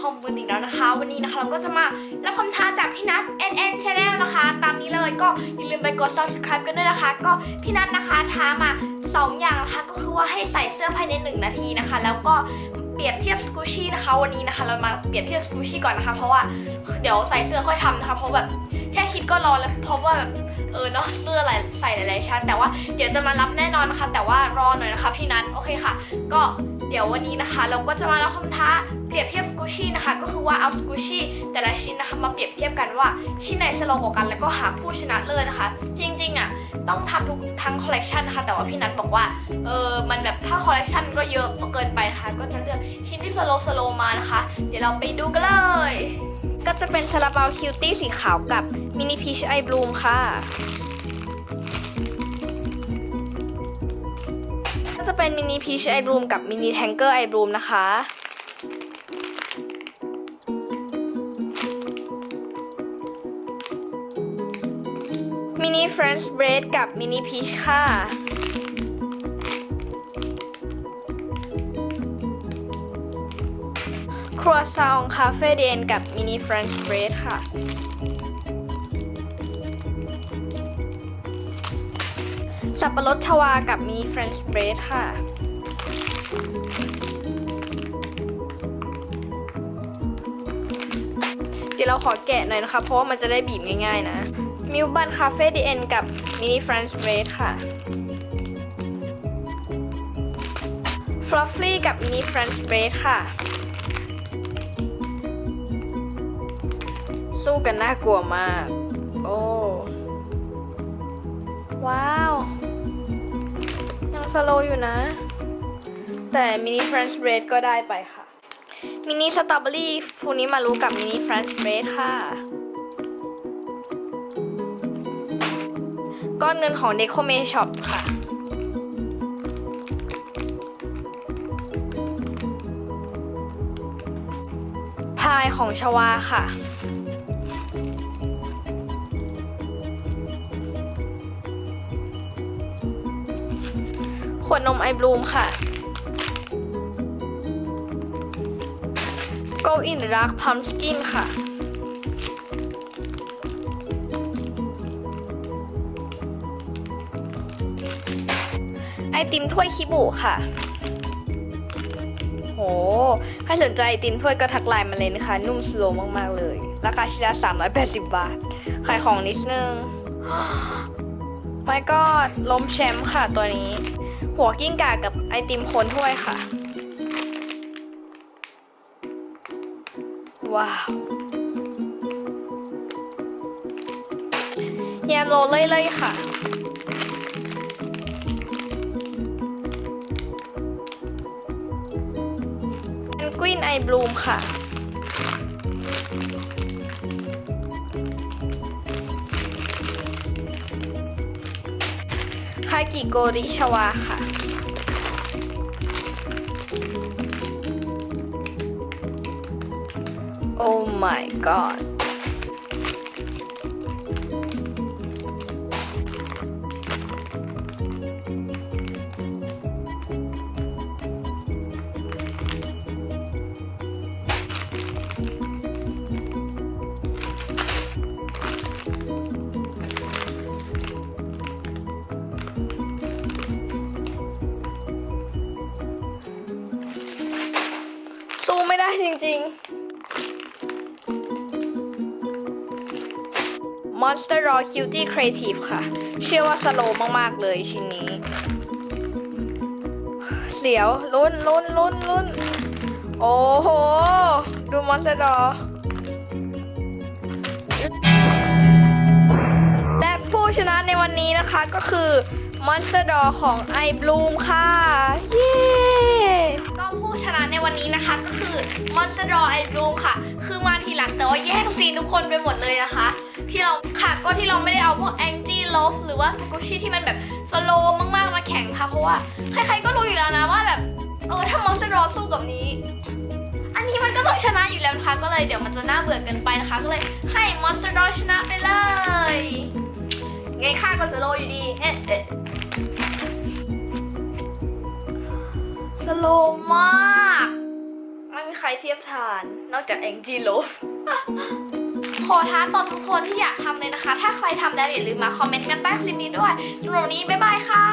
com กันอีกแล้วนะคะ วันนี้นะคะเราก็จะมารับคำท้าจากพี่นัท NN Channel นะคะ ตามนี้เลยก็อย่าลืมไปกด subscribe กันด้วยนะคะ ก็พี่นัทนะคะท้ามาสองอย่างนะคะก็คือว่าให้ใส่เสื้อภายใน 1 นาทีนะคะ แล้วก็เปรียบเทียบสกูชี่นะคะวันนี้นะคะ เรามาเปรียบเทียบสกูชี่ก่อนนะคะ เพราะว่าเดี๋ยวใส่เสื้อค่อยทำนะคะ เพราะแบบแค่คิดก็รอแล้วเพราะว่าแบบเออเนาะเสื้อหลายใส่หลายๆชั้นแต่ว่าเดี๋ยวจะมารับแน่นอนนะคะ แต่ว่ารอหน่อยนะคะพี่นัทโอเคค่ะ ก็ เดี๋ยววันนี้นะคะเราก็จะมารับคำท้าเปรียบเทียบสกูชี่นะคะ ก็คือว่าเอาสกูชี่แต่ละชิ้นนะคะมาเปรียบเทียบกันว่าชิ้นไหนสโลกว่ากันแล้วก็หาผู้ชนะเลิศนะคะ จริงๆอะต้องทำทุกทั้งคอลเลกชันนะคะแต่ว่าพี่นัทบอกว่าเออมันแบบถ้าคอลเลกชันก็เยอะเกินไปนะคะก็จะเลือกชิ้นที่สโลสโลมานะคะ เดี๋ยวเราไปดูกันเลย ก็จะเป็นซาลาเปาคิวตี้สีขาวกับมินิพีชไอบลูมค่ะ จะเป็นมินิพีชไอบลูมกับมินิแทงเกอร์ไอบลูมนะคะ มินิเฟรนช์เบรดกับมินิพีชค่ะครัวซองคาเฟ่เดนกับมินิเฟรนช์เบรดค่ะ สับปะรดชวากับมินิเฟรนช์เบรดค่ะ เดี๋ยวเราขอแกะหน่อยนะคะ เพราะว่ามันจะได้บีบง่ายๆนะ มิลบันคาเฟ่ดีเอ็นกับมินิเฟรนช์เบรดค่ะฟลอฟฟี่กับมินิเฟรนช์เบรดค่ะ สู้กันน่ากลัวมาก โอ้ ว้าว สโลอยู่นะ แต่มินิเฟรนช์เบรดก็ได้ไปค่ะ มินิสตรอเบอรี่ฟูนี้มารู้กับมินิเฟรนช์เบรดค่ะ ก้อนเงินของเด c o m e Shop ค่ะพายของชวาค่ะ ขวดนมไอบลูมค่ะ Go in Dark Pumpkin ค่ะ ไอติมถ้วยคิบุค่ะ โห ใครสนใจไอติมถ้วยก็ทักไลน์มาเลยนะคะ นุ่มสโลมากๆเลย ราคาชิ้นละ380 บาท ขายของนิดนึงไม่ก็ล้มแชมป์ค่ะตัวนี้ หัวกิ้งก่ากับไอติมคนถ้วยค่ะ ว้าวแยมโรเลยเลยๆค่ะเป็นกวินไอบลูมค่ะากิโกริชวาค่ะโอ้ my god จริงๆ Monster Raw Cutie Creative ค่ะ เชื่อว่าสโลว์มากๆเลยชิ้นนี้ เสียวลุ้นลุ้นลุ้นลุ้นโอ้โห ดู Monster Raw และผู้ชนะในวันนี้นะคะก็คือ Monster d o r ของ i Bloom ค่ะ เย้ ก็ผู้ชนะในวันนี้นะคะก็คือ Monster d o r i Bloom ค่ะ คือมาทีหลังแต่ว่าแย่งซีนทุกคนไปหมดเลยนะคะ ที่เราค่ะก็ที่เราไม่ได้เอาพวก Angie Love หรือว่า Squishy ที่มันแบบสโลมากๆมาแข่งค่ะ เพราะว่าใครๆก็รู้อยู่แล้วนะว่าแบบเออถ้า Monster d o r สู้กับนี้ อันนี้มันก็ต้องชนะอยู่แล้วนะคะ ก็เลยเดี๋ยวมันจะน่าเบื่อเกินไปนะคะ ก็เลยให้ Monster d o r ชนะไปเลยไงค่าก็สโลอยู่ดีเอ๊ะ สโลมาก ไม่มีใครเทียบทาน นอกจากแองจีโลขอท้าต่อทุกคนที่อยากทำเลยนะคะ ถ้าใครทำแล้วอย่าลืมมาคอมเมนต์กันใต้คลิปนี้ด้วยสำหรับวันนี้ บ๊ายบายค่ะ